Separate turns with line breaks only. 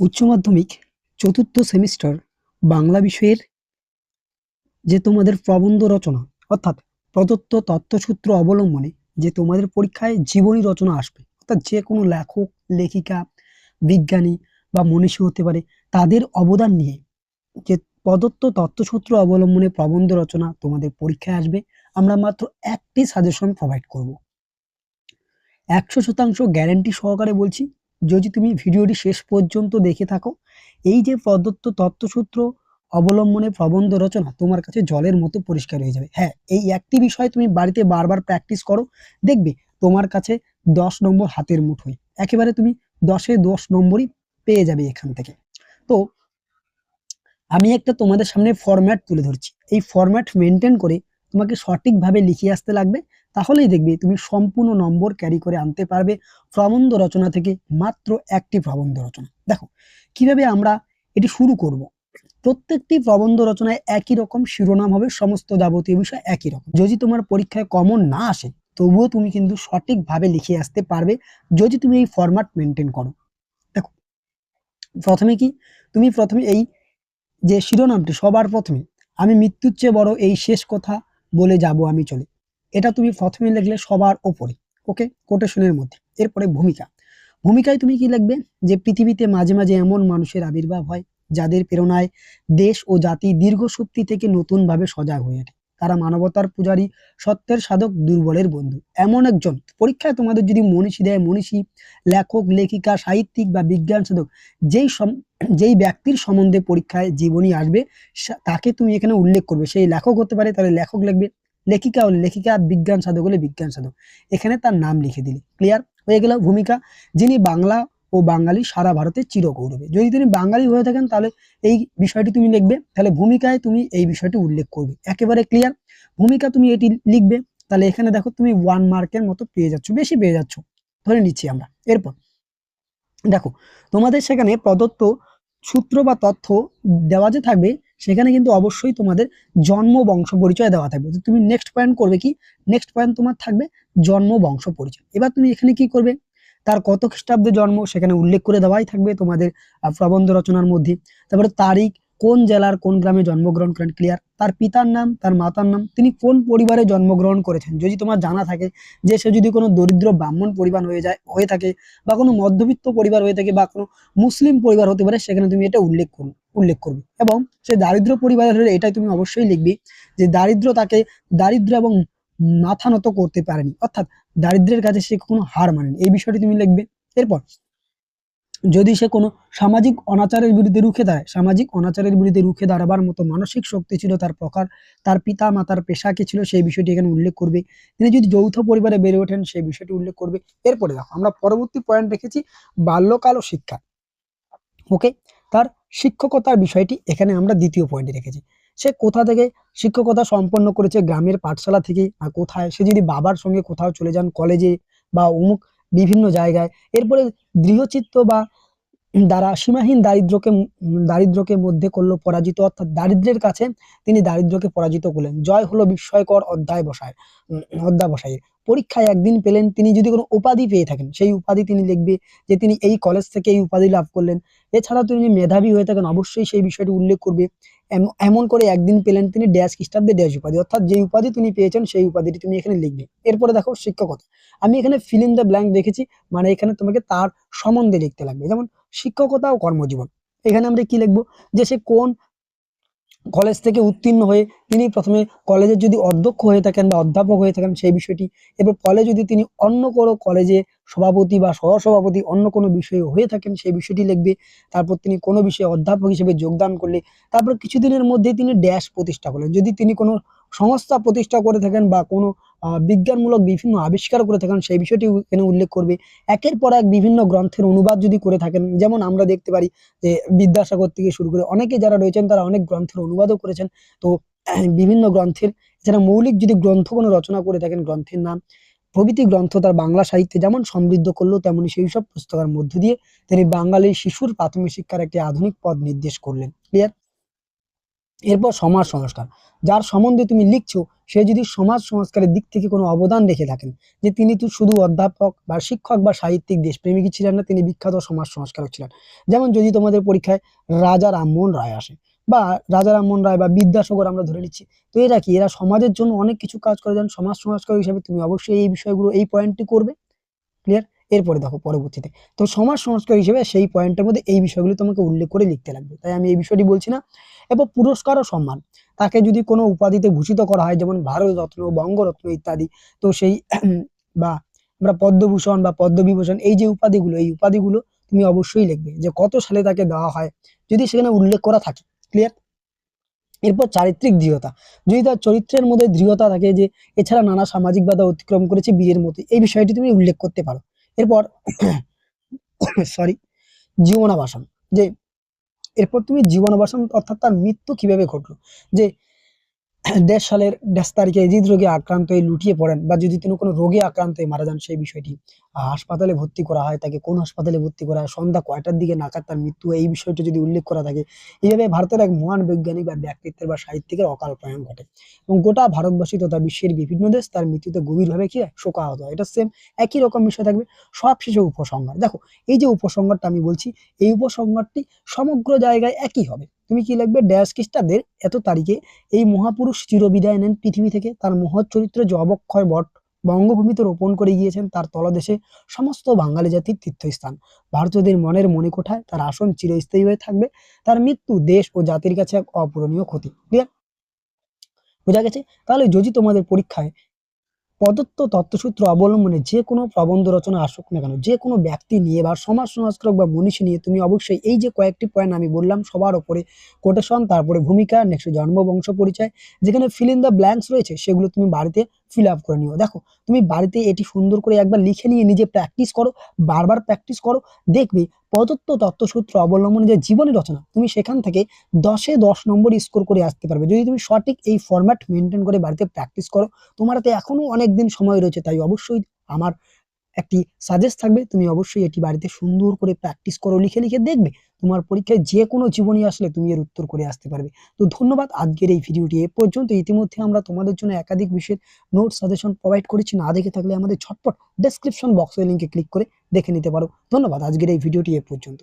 উচ্চ মাধ্যমিক চতুর্থ সেমিস্টার বাংলা বিষয়ের যে তোমাদের প্রবন্ধ রচনা, অর্থাৎ প্রদত্ত তথ্যসূত্র অবলম্বনে যে তোমাদের পরীক্ষায় জীবনী রচনা আসবে, অর্থাৎ যে কোনো লেখক, লেখিকা, বিজ্ঞানী বা মনীষী হতে পারে, তাদের অবদান নিয়ে যে প্রদত্ত তথ্যসূত্র অবলম্বনে প্রবন্ধ রচনা তোমাদের পরীক্ষায় আসবে, আমরা মাত্র একটি সাজেশন প্রোভাইড করব। একশো শতাংশ গ্যারেন্টি সহকারে বলছি যদি তুমি ভিডিওটি শেষ পর্যন্ত দেখে থাকো, এই যে প্রদত্ত তথ্যসূত্র অবলম্বনে প্রবন্ধ রচনা তোমার কাছে জলের মতো পরিষ্কার হয়ে যাবে। হ্যাঁ এই একটি বিষয় তুমি বাড়িতে বারবার প্র্যাকটিস করো, দেখবে তোমার কাছে দশ নম্বর হাতের মুঠোয়। একেবারে তুমি দশে দশ নম্বরই পেয়ে যাবে এখান থেকে। তো, আমি একটা তোমাদের সামনে ফরম্যাট তুলে ধরছি। এই ফরম্যাট মেনটেন করে তোমাকে সঠিকভাবে লিখে আসতে লাগবে। তাহলেই দেখবে তুমি সম্পূর্ণ নম্বর ক্যারি করে আনতে পারবে প্রবন্ধ রচনা থেকে মাত্র একটি প্রবন্ধ রচনা। দেখো, কীভাবে আমরা এটি শুরু করব? প্রত্যেকটি প্রবন্ধ রচনায় একই রকম শিরোনাম হবে, সমস্ত যাবতীয় বিষয় একই রকম। যদি তোমার পরীক্ষায় কমন না আসে, তবুও তুমি কিন্তু সঠিকভাবে লিখে আসতে পারবে, যদি তুমি এই ফরম্যাট মেনটেন করো। দেখো, প্রথমে কি? তুমি প্রথমে এই যে শিরোনামটি, সবার প্রথমে আমি মৃত্যুর চেয়ে বড় এই শেষ কথা বলে যাব আমি চলে। এটা তুমি প্রথমে লিখলে সবার ওপরে ওকে কোটেশনের মধ্যে। এরপরে ভূমিকা। ভূমিকায় তুমি কি লিখবে? যে পৃথিবীতে মাঝে মাঝে এমন মানুষের আবির্ভাব হয়, যাদের প্রেরণায় দেশ ও জাতি দীর্ঘ শক্তি থেকে নতুনভাবে সজাগ হয়ে ওঠে। তারা মানবতার পূজারী, সত্যের সাধক, দুর্বলের বন্ধু। এমন একজন, পরীক্ষায় তোমাদের যদি মনীষী দেয়, মনীষী, লেখক, লেখিকা, সাহিত্যিক বা বিজ্ঞান সাধক, যেই যেই ব্যক্তির সম্বন্ধে পরীক্ষায় জীবনী আসবে তাকে তুমি এখানে উল্লেখ করবে। সেই লেখক হতে পারে, তাহলে লেখক লিখবে লেখিকা হলে লেখিকা, বিজ্ঞান সাধক হলে বিজ্ঞান সাধক। এখানে তার নাম লিখে দিলে। ক্লিয়ার হয়ে গেল ভূমিকা। যিনি বাংলা ও বাঙালি সারা ভারতের চিরগৌরবে। যদি তিনি বাঙালি হয়ে থাকেন, তাহলে এই বিষয়টি তুমি লিখবে। তাহলে ভূমিকায় তুমি এই বিষয়টি উল্লেখ করবে। একেবারে ক্লিয়ার ভূমিকা তুমি এটি লিখবে। তাহলে এখানে দেখো তুমি ওয়ান মার্কের মতো পেয়ে যাচ্ছ, বেশি পেয়ে যাচ্ছ। ধরে নিচ্ছি আমরা। এরপর দেখো, তোমাদের সেখানে প্রদত্ত সূত্র বা তথ্য দেওয়া যে থাকবে সেখানে কিন্তু অবশ্যই তোমাদের জন্ম বংশ পরিচয় দেওয়া থাকবে। তুমি নেক্সট পয়েন্ট করবে কি? নেক্সট পয়েন্ট তোমার থাকবে জন্ম বংশ পরিচয়। এবার তুমি এখানে কি করবে? তার কত খ্রিস্টাব্দে জন্ম সেখানে উল্লেখ করে দেওয়াই থাকবে তোমাদের প্রবন্ধ রচনার মধ্যে। তারপরে তারিখ কোন জেলার কোন গ্রামে জন্মগ্রহণ করেন ক্লিয়ার তার পিতার নাম, তার মাতার নাম, তিনি কোন পরিবারে জন্মগ্রহণ করেছেন? যদি তোমার জানা থাকে যে সে যদি কোনো দরিদ্র ব্রাহ্মণ পরিবার হয়ে যায়, হয়ে থাকে বা কোনো মধ্যবিত্ত পরিবার হয়ে থাকে বা কোনো মুসলিম পরিবার হতে পারে, সেখানে তুমি এটা উল্লেখ করবে উল্লেখ করবে। এবং সে দারিদ্র পরিবারের হলে এটাই তুমি অবশ্যই লিখবি যে দারিদ্র তাকে দারিদ্র এবং মাথা নত করতে পারেনি। অর্থাৎ দারিদ্রের কাছে সে কখনো হার মানেনি। এই বিষয়টি তুমি লিখবে। এরপর যদি সে কোনো সামাজিক অনাচারের বিরুদ্ধে রুখে দাঁড়ায়, সামাজিক অনাচারের বিরুদ্ধে রুখে দাঁড়াবার মতো মানসিক শক্তি ছিল তার প্রকার, তার পিতা মাতার পেশা কি ছিল সেই বিষয়টি এখানে উল্লেখ করবে। তিনি যদি যৌথ পরিবারে বেড়ে ওঠেন, সেই বিষয়টি উল্লেখ করবে। এরপরে দেখো, আমরা পরবর্তী পয়েন্ট রেখেছি বাল্যকাল ও শিক্ষা। ওকে তার শিক্ষকতার বিষয়টি এখানে আমরা দ্বিতীয় পয়েন্টে রেখেছি। সে কোথা থেকে শিক্ষকতা সম্পন্ন করেছে, গ্রামের পাঠশালা থেকে আর কোথায়? সে যদি বাবার সঙ্গে কোথাও চলে যান কলেজে বা অমুক বিভিন্ন জায়গায়। এরপরে দৃঢ়চিত্ত বা দ্বারা সীমাহীন দারিদ্রকে দারিদ্রকে মধ্যে করল পরাজিত, অর্থাৎ দারিদ্রের কাছে তিনি দারিদ্রকে পরাজিত করলেন। জয় হলো বিস্ময়কর অধ্যায় বসায় অধ্যাবসায়ের পরীক্ষায় একদিন পেলেন তিনি যদি কোনো উপাধি পেয়ে থাকেন, সেই উপাধি তিনি লিখবে যে তিনি এই কলেজ থেকে এই উপাধি লাভ করলেন। এছাড়া তিনি মেধাবী হয়ে থাকেন, অবশ্যই সেই বিষয়টি উল্লেখ করবে। এম- এমন করে একদিন পেলেন তিনি ড্যাশ খ্রিস্টাব্দে ড্যাশ উপাধি, অর্থাৎ যে উপাধি তিনি পেয়েছেন, সেই উপাধিটি তুমি এখানে লিখবে। এরপরে দেখো শিক্ষকতা। আমি এখানে ফিল ইন দ্য ব্ল্যাঙ্ক দেখেছি মানে এখানে তোমাকে তার সম্বন্ধে লিখতে লাগবে। যেমন শিক্ষকতা ও কর্মজীবন। এখানে আমরা কি লিখব? যে সে কোন কলেজ থেকে উত্তীর্ণ হয়ে তিনি প্রথমে কলেজের যদি অধ্যক্ষ হয়ে থাকেন বা অধ্যাপক হয়ে থাকেন সেই বিষয়টি, এরপর ফলে যদি তিনি অন্য কোনো কলেজে সভাপতি বা সহসভাপতি অন্য কোনো বিষয়ে হয়ে থাকেন সেই বিষয়টি লিখবে। তারপর তিনি কোনো বিষয়ে অধ্যাপক হিসেবে যোগদান করলে, তারপর কিছুদিনের মধ্যে তিনি ড্যাশ প্রতিষ্ঠা করলেন। যদি তিনি কোনো সংস্থা প্রতিষ্ঠা করে থাকেন বা কোনো বিজ্ঞানমূলক বিভিন্ন আবিষ্কার করে থাকেন, সেই বিষয়টি এখানে উল্লেখ করবে। একের পর এক বিভিন্ন গ্রন্থের অনুবাদ যদি করে থাকেন, যেমন আমরা দেখতে পারি যে বিদ্যাসাগর থেকে শুরু করে অনেকে যারা রয়েছেন, তারা অনেক গ্রন্থের অনুবাদও করেছেন। তো বিভিন্ন গ্রন্থের, এছাড়া মৌলিক যদি গ্রন্থ কোনো রচনা করে থাকেন, গ্রন্থের নাম, প্রভৃতি গ্রন্থ তার বাংলা সাহিত্যে যেমন সমৃদ্ধ করল, তেমনি সেই সব পুস্তকের মধ্য দিয়ে তিনি বাঙালি শিশুর প্রাথমিক শিক্ষার একটি আধুনিক পথ নির্দেশ করলেন। ক্লিয়ার? এরপর সমাজ সংস্কার। যার সম্বন্ধে তুমি লিখছো, সে যদি সমাজ সংস্কারের দিক থেকে কোনো অবদান রেখে থাকেন, যে তিনি তো শুধু অধ্যাপক বা শিক্ষক বা সাহিত্যিক দেশপ্রেমিকই ছিলেন না, তিনি বিখ্যাত সমাজ সংস্কারক ছিলেন। যেমন যদি তোমাদের পরীক্ষায় রাজা রামমোহন রায় আসে, বা রাজা রামমোহন রায় বা বিদ্যাসাগর আমরা ধরে নিচ্ছি, তো এরা কি? এরা সমাজের জন্য অনেক কিছু কাজ করে যান, সমাজ সংস্কারক হিসেবে তুমি অবশ্যই এই বিষয়গুলো, এই পয়েন্টটি করবে। ক্লিয়ার এরপরে দেখো পরবর্তীতে। তো সমাজ সংস্কার হিসেবে সেই পয়েন্টের মধ্যে এই বিষয়গুলি তোমাকে উল্লেখ করে লিখতে লাগবে। তাই আমি এই বিষয়টি বলছি না। এবং পুরস্কার ও সম্মান। তাকে যদি কোনো উপাধিতে ভূষিত করা হয়, যেমন ভারত ভারতরত্ন, বঙ্গরত্ন ইত্যাদি, তো সেই বা আমরা পদ্মভূষণ বা পদ্মবিভূষণ, এই যে উপাধিগুলো, এই উপাধিগুলো তুমি অবশ্যই লিখবে যে কত সালে তাকে দেওয়া হয়, যদি সেখানে উল্লেখ করা থাকে। ক্লিয়ার এরপর চারিত্রিক দৃঢ়তা। যদি তার চরিত্রের মধ্যে দৃঢ়তা থাকে যে, এছাড়া নানা সামাজিক বাধা অতিক্রম করেছে বীরের মতো, এই বিষয়টি তুমি উল্লেখ করতে পারো। এরপর সরি জীবনাবাসন। যে, এরপর তুমি জীবনাবাসন অর্থাৎ তার মৃত্যু কীভাবে ঘটলো? যে, দেড় সালের দেশ তারিখে হৃদরোগে আক্রান্ত হয়ে লুটিয়ে পড়েন বা যদি তিনি কোনো রোগে আক্রান্ত হয়ে মারা যান সেই বিষয়টি। হাসপাতালে ভর্তি করা হয়, তাকে কোন হাসপাতালে ভর্তি করা হয়, সন্ধ্যা কয়টার দিকে নাকার তার মৃত্যু এই বিষয়টি যদি উল্লেখ করা থাকে, এইভাবে ভারতের এক মহান বৈজ্ঞানিক বা ব্যক্তিত্বের বা সাহিত্যিকের অকাল প্রয়াণ ঘটে। এবং গোটা ভারতবাসী তথা বিশ্বের বিভিন্ন দেশ তার মৃত্যুতে গভীরভাবে কি শোকাহত হয়। এটা সেম একই রকম বিষয় থাকবে, সব শেষে উপসংহার। দেখো, এই যে উপসংহারটা আমি বলছি, এই উপসংহারটি সমগ্র জায়গায় একই হবে। তুমি কি লিখবে, ড্যাশ খ্রিস্টাব্দের এত তারিখে এই মহাপুরুষ চিরবিদায় নেন পৃথিবী থেকে। তার মহৎ চরিত্র যে অবক্ষয় বট বঙ্গভূমিতে রোপণ করে গিয়েছেন তার তলদেশে সমস্ত বাঙালি জাতির তীর্থস্থান। ভারতীয়দের মনের মনে কোঠায় তার আসন চিরস্থায়ী হয়ে থাকবে। তার মৃত্যু দেশ ও জাতির কাছে এক অপূরণীয় ক্ষতি। ক্লিয়ার বোঝা গেছে? তাহলে যদি তোমাদের পরীক্ষায় প্রদত্ত তত্ত্বসূত্র অবলম্বনে যে কোনো প্রবন্ধ রচনা আসুক না কেন, যে কোনো ব্যক্তি নিয়ে বা সমাজ সংস্কারক বা মনীষী নিয়ে তুমি অবশ্যই এই যে কয়েকটি পয়েন্ট আমি বললাম, সবার ওপরে কোটেশন তারপরে ভূমিকা নেক্সট জন্ম, বংশ পরিচয়, যেখানে ফিল ইন দ্য ব্ল্যাঙ্কস রয়েছে, সেগুলো তুমি বাড়িতে ফিল আপ করে নিও। দেখো, তুমি বাড়িতে এটি সুন্দর করে একবার লিখে নিয়ে নিজে প্র্যাকটিস করো, বারবার প্র্যাকটিস করো, দেখবে প্রদত্ত তত্ত্বসূত্র অবলম্বনে যে জীবনী রচনা, তুমি সেখান থেকে দশে দশ নম্বর স্কোর করে আসতে পারবে। যদি তুমি সঠিক এই ফর্ম্যাট মেনটেন করে বাড়িতে প্র্যাকটিস করো, তোমার হাতে এখনও অনেক দিন সময় রয়েছে, তাই অবশ্যই আমার একটি সাজেস্ট থাকবে, তুমি অবশ্যই এটি বাড়িতে সুন্দর করে প্র্যাকটিস করো, লিখে লিখে দেখবে তোমার পরীক্ষায় যে কোনো জীবনী আসলে তুমি এর উত্তর করে আসতে পারবে। তো ধন্যবাদ, আজকের এই ভিডিওটি এ পর্যন্ত। ইতিমধ্যে আমরা তোমাদের জন্য একাধিক বিষয়ের নোট সাজেশন প্রোভাইড করেছি। না দেখে থাকলে আমাদের ছটপট ডেসক্রিপশন বক্সের লিঙ্কে ক্লিক করে দেখে নিতে পারো। ধন্যবাদ, আজকের এই ভিডিওটি এ পর্যন্ত।